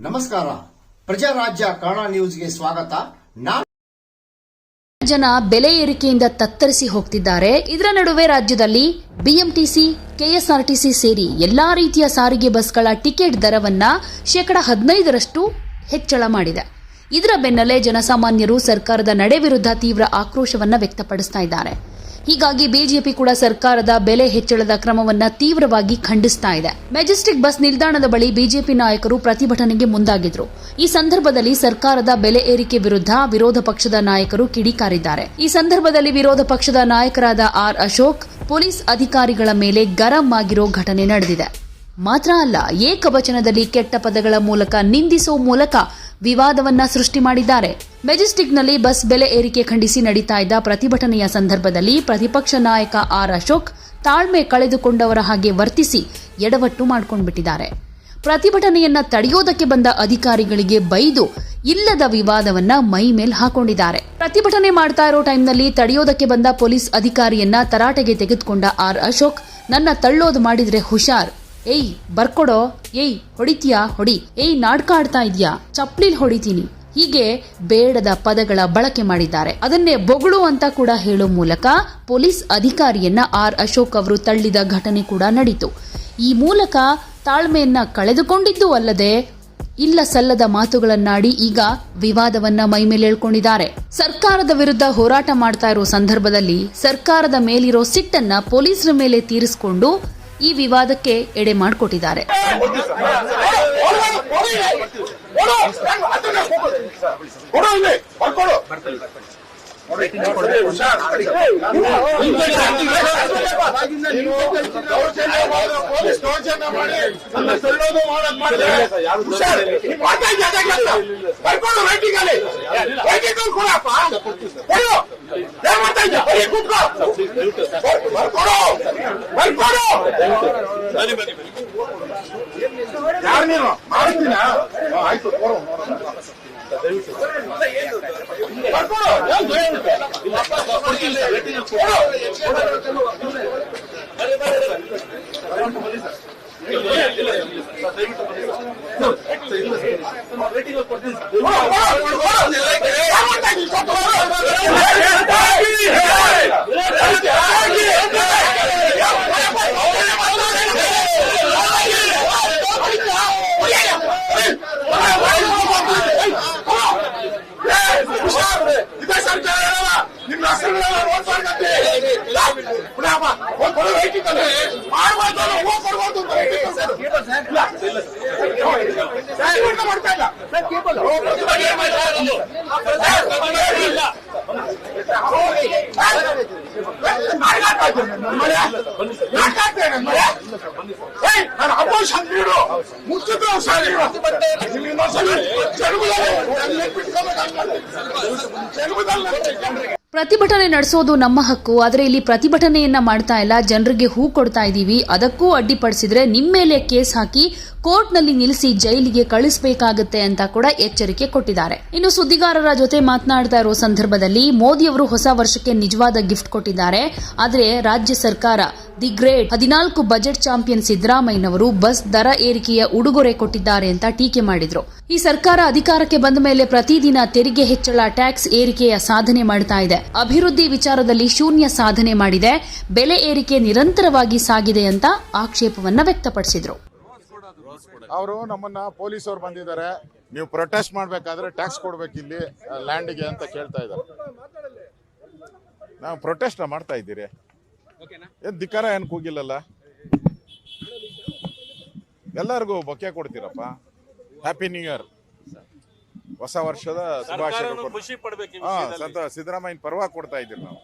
ನಮಸ್ಕಾರ. ಪ್ರಜಾರಾಜ್ಯ ಕನ್ನಡ ನ್ಯೂಸ್ಗೆ ಸ್ವಾಗತ. ನಾನು ಜನ ಬೆಲೆ ಏರಿಕೆಯಿಂದ ತತ್ತರಿಸಿ ಹೋಗ್ತಿದ್ದಾರೆ. ಇದರ ನಡುವೆ ರಾಜ್ಯದಲ್ಲಿ ಬಿಎಂಟಿಸಿ, ಕೆಎಸ್ಆರ್ಟಿಸಿ ಸೇರಿ ಎಲ್ಲಾ ರೀತಿಯ ಸಾರಿಗೆ ಬಸ್ಗಳ ಟಿಕೆಟ್ ದರವನ್ನ ಶೇಕಡ ಹದಿನೈದರಷ್ಟು ಹೆಚ್ಚಳ ಮಾಡಿದೆ. ಇದರ ಬೆನ್ನಲ್ಲೇ ಜನಸಾಮಾನ್ಯರು ಸರ್ಕಾರದ ನಡೆ ವಿರುದ್ಧ ತೀವ್ರ ಆಕ್ರೋಶವನ್ನು ವ್ಯಕ್ತಪಡಿಸ್ತಾ ಇದ್ದಾರೆ. ಹೀಗಾಗಿ ಬಿಜೆಪಿ ಕೂಡ ಸರ್ಕಾರದ ಬೆಲೆ ಹೆಚ್ಚಳದ ಕ್ರಮವನ್ನು ತೀವ್ರವಾಗಿ ಖಂಡಿಸ್ತಾ ಇದೆ. ಮೆಜೆಸ್ಟಿಕ್ ಬಸ್ ನಿಲ್ದಾಣದ ಬಳಿ ಬಿಜೆಪಿ ನಾಯಕರು ಪ್ರತಿಭಟನೆಗೆ ಮುಂದಾಗಿದ್ರು. ಈ ಸಂದರ್ಭದಲ್ಲಿ ಸರ್ಕಾರದ ಬೆಲೆ ಏರಿಕೆ ವಿರುದ್ಧ ವಿರೋಧ ಪಕ್ಷದ ನಾಯಕರು ಕಿಡಿಕಾರಿದ್ದಾರೆ. ಈ ಸಂದರ್ಭದಲ್ಲಿ ವಿರೋಧ ಪಕ್ಷದ ನಾಯಕರಾದ ಆರ್ ಅಶೋಕ್, ಪೊಲೀಸ್ ಅಧಿಕಾರಿಗಳ ಮೇಲೆ ಗರಂ ಆಗಿರೋ ಘಟನೆ ನಡೆದಿದೆ. ಮಾತ್ರ ಅಲ್ಲ, ಏಕವಚನದಲ್ಲಿ ಕೆಟ್ಟ ಪದಗಳ ಮೂಲಕ ನಿಂದಿಸುವ ಮೂಲಕ ವಿವಾದವನ್ನ ಸೃಷ್ಟಿ ಮಾಡಿದ್ದಾರೆ. ಮೆಜೆಸ್ಟಿಕ್ನಲ್ಲಿ ಬಸ್ ಬೆಲೆ ಏರಿಕೆ ಖಂಡಿಸಿ ನಡೀತಾ ಇದ್ದ ಪ್ರತಿಭಟನೆಯ ಸಂದರ್ಭದಲ್ಲಿ ಪ್ರತಿಪಕ್ಷ ನಾಯಕ ಆರ್ ಅಶೋಕ್ ತಾಳ್ಮೆ ಕಳೆದುಕೊಂಡವರ ಹಾಗೆ ವರ್ತಿಸಿ ಎಡವಟ್ಟು ಮಾಡ್ಕೊಂಡ್ಬಿಟ್ಟಿದ್ದಾರೆ. ಪ್ರತಿಭಟನೆಯನ್ನ ತಡೆಯೋದಕ್ಕೆ ಬಂದ ಅಧಿಕಾರಿಗಳಿಗೆ ಬೈದು ಇಲ್ಲದ ವಿವಾದವನ್ನ ಮೈ ಮೇಲ್ ಹಾಕೊಂಡಿದ್ದಾರೆ. ಪ್ರತಿಭಟನೆ ಮಾಡ್ತಾ ಇರೋ ಟೈಮ್ನಲ್ಲಿ ತಡೆಯೋದಕ್ಕೆ ಬಂದ ಪೊಲೀಸ್ ಅಧಿಕಾರಿಯನ್ನ ತರಾಟೆಗೆ ತೆಗೆದುಕೊಂಡ ಆರ್ ಅಶೋಕ್, ನನ್ನ ತಳ್ಳೋದು ಮಾಡಿದ್ರೆ ಹುಷಾರ್ ಏಯ್, ಬರ್ಕೊಡೋ. ಏಯ್, ಹೊಡಿತೀಯಾ? ಹೊಡಿ. ಏಯ್ ನಾಟಕ ಆಡ್ತಾ ಇದೀಯಾ? ಚಪ್ಲಿಲ್ ಹೊಡಿತೀನಿ. ಹೀಗೆ ಬೇಡದ ಪದಗಳ ಬಳಕೆ ಮಾಡಿದ್ದಾರೆ. ಅದನ್ನೇ ಬೊಗಳು ಅಂತ ಕೂಡ ಹೇಳೋ ಮೂಲಕ ಪೊಲೀಸ್ ಅಧಿಕಾರಿಯನ್ನ ಆರ್ ಅಶೋಕ್ ಅವರು ತಳ್ಳಿದ ಘಟನೆ ಕೂಡ ನಡೀತು. ಈ ಮೂಲಕ ತಾಳ್ಮೆಯನ್ನ ಕಳೆದುಕೊಂಡಿದ್ದು ಅಲ್ಲದೆ ಇಲ್ಲ ಸಲ್ಲದ ಮಾತುಗಳನ್ನಾಡಿ ಈಗ ವಿವಾದವನ್ನ ಮೈಮೇಲೆ ಹೇಳ್ಕೊಂಡಿದ್ದಾರೆ ಸರ್ಕಾರದ ವಿರುದ್ಧ ಹೋರಾಟ ಮಾಡ್ತಾ ಇರೋ ಸಂದರ್ಭದಲ್ಲಿ ಸರ್ಕಾರದ ಮೇಲಿರೋ ಸಿಟ್ಟನ್ನ ಪೊಲೀಸರ ಮೇಲೆ ತೀರಿಸಿಕೊಂಡು ಈ ವಿವಾದಕ್ಕೆ ಎಡೆ ಮಾಡಿಕೊಟ್ಟಿದ್ದಾರೆ. ಮಾಡಿ ನನ್ನ ಸೆಳ್ಳೋದು ಮಾಡಕ್ ಮಾಡಿದ್ರೆ ಹುಷಾರ್. ನೀನ್ ಮಾಡ್ತಾ ಇದ್ಯಾ ಅದೇ ಕೆಲ್ಸ? ಬರ್ಕೊಡು ರೈಟಿಂಗ್ ಅಲ್ಲಿ ರೈಟಿಂಗ್ ಅಲ್ಲಿ ಕೊಡಪ್ಪ ಕೊಡು ಏನ್ ಮಾಡ್ತಾ ಇದ್ಯಾ ಬರೀ ಕೂತ್ಕೋ ಬರ್- ಬರ್ಕೊಡು ಬರ್ಕೊಡು ಯಾರು ನೀನು ಮಾಡ್ತೀನ ಆಯ್ತು ಕೊಡು ನೋಡೋಣ. ಬರ್ಕೊಡು ಏನ್ ಇದೇ ಸರ್ಕಾರ ನಿಮ್ಮ ಹೆಸರುಗಳೆಲ್ಲ ನೋಟ್ ಮಾಡ್ಕಂತೆ ಪುನಃ ಹೋಗ್ ಕೊಡು ರೈಟಿಂಗ್ ಅಲ್ಲಿ ಮಾಡ್ಬಾರ್ದು ಅಂದ್ರೆ ಹೋಗ್ ಕೊಡ್ಬಾರ್ದು ಅಂತ ರೈಟಿಂಗ್ ಸರ್. ಇಲ್ಲ. ಇವ್ರನ್ನ ಮಾಡ್ತಾ ಇಲ್ಲ ಹೋಗ್ ಪ್ರತಿಭಟನೆ ಮಾಡ್ತಾ ಇರೋದು. ಸರ್, ಪ್ರತಿಭಟನೆ ಇಲ್ಲ. ನಾಟಕ ಆಡ್ತಾ ಇದ್ದೀನಿ ನನ್ನ ಮನೆ. ನಾಟಕ ಆಡ್ತಾ ಇದ್ದೀನಿ ನನ್ನ ಮನೆ. ಏಯ್, ನಾನು ಅಪೋಸಿಷನ್ ನೀಡು ಮುಚ್ಚಿದ್ರು. ಇಲ್ಲಿ ಜನ್ಮದಲ್ಲಿ. ಜನ್ಮದಲ್ಲಿ ಪ್ರತಿಭಟನೆ ನಡೆಸೋದು ನಮ್ಮ ಹಕ್ಕು, ಆದರೆ ಇಲ್ಲಿ ಪ್ರತಿಭಟನೆಯನ್ನ ಮಾಡ್ತಾ ಇಲ್ಲ. ಜನರಿಗೆ ಹೂ ಕೊಡ್ತಾ ಇದ್ದೀವಿ ಅದಕ್ಕೂ ಅಡ್ಡಿಪಡಿಸಿದ್ರೆ ನಿಮ್ಮ ಮೇಲೆ ಕೇಸ್ ಹಾಕಿ ಕೋರ್ಟ್ನಲ್ಲಿ ನಿಲ್ಲಿಸಿ ಜೈಲಿಗೆ ಕಳಿಸಬೇಕಾಗುತ್ತೆ ಅಂತ ಕೂಡ ಎಚ್ಚರಿಕೆ ಕೊಟ್ಟಿದ್ದಾರೆ. ಇನ್ನು ಸುದ್ದಿಗಾರರ ಜೊತೆ ಮಾತನಾಡ್ತಾ ಇರೋ ಸಂದರ್ಭದಲ್ಲಿ ಮೋದಿ ಅವರು ಹೊಸ ವರ್ಷಕ್ಕೆ ನಿಜವಾದ ಗಿಫ್ಟ್ ಕೊಟ್ಟಿದ್ದಾರೆ. ಆದರೆ ರಾಜ್ಯ ಸರ್ಕಾರ ದಿ ಗ್ರೇಟ್ ಹದಿನಾಲ್ಕು ಬಜೆಟ್ ಚಾಂಪಿಯನ್ ಸಿದ್ದರಾಮಯ್ಯನವರು ಬಸ್ ದರ ಏರಿಕೆಯ ಉಡುಗೊರೆ ಕೊಟ್ಟಿದ್ದಾರೆ ಅಂತ ಟೀಕೆ ಮಾಡಿದ್ರು. ಈ ಸರ್ಕಾರ ಅಧಿಕಾರಕ್ಕೆ ಬಂದ ಮೇಲೆ ಪ್ರತಿದಿನ ತೆರಿಗೆ ಹೆಚ್ಚಳ, ಟ್ಯಾಕ್ಸ್ ಏರಿಕೆಯ ಸಾಧನೆ ಮಾಡ್ತಾ ಇದೆ. ಅಭಿವೃದ್ಧಿ ವಿಚಾರದಲ್ಲಿ ಶೂನ್ಯ ಸಾಧನೆ ಮಾಡಿದೆ. ಬೆಲೆ ಏರಿಕೆ ನಿರಂತರವಾಗಿ ಸಾಗಿದೆ ಅಂತ ಆಕ್ಷೇಪವನ್ನ ವ್ಯಕ್ತಪಡಿಸಿದ್ರು. ಅವರು ನಮ್ಮನ್ನ ಪೊಲೀಸ್ ಅವ್ರು ಬಂದಿದ್ದಾರೆ. ನೀವು ಪ್ರೊಟೆಸ್ಟ್ ಮಾಡಬೇಕಾದ್ರೆ ಟ್ಯಾಕ್ಸ್ ಕೊಡ್ಬೇಕು ಇಲ್ಲಿ ಲ್ಯಾಂಡ್ಗೆ ಅಂತ ಕೇಳ್ತಾ ಇದ್ದಾರೆ. ನಾವು ಪ್ರೊಟೆಸ್ಟ್ ಮಾಡ್ತಾ ಇದ್ದೀರಿ. ಏನ್ ಧಿಕ್ಕಾರ, ಏನ್ ಕೂಗಿಲ್ಲಲ್ಲ? ಎಲ್ಲರಿಗೂ ಬೊಕ್ಕೆ ಕೊಡ್ತೀರಪ್ಪ. ಹ್ಯಾಪಿ ನ್ಯೂ ಇಯರ್ ಹೊಸ ವರ್ಷದ ಶುಭಾಶಯ ಖುಷಿ ಪಡ್ಬೇಕು ಸಿದ್ದರಾಮಯ್ಯನ ಪರವಾಗಿ ಕೊಡ್ತಾ ಇದ್ದೀವಿ ನಾವು.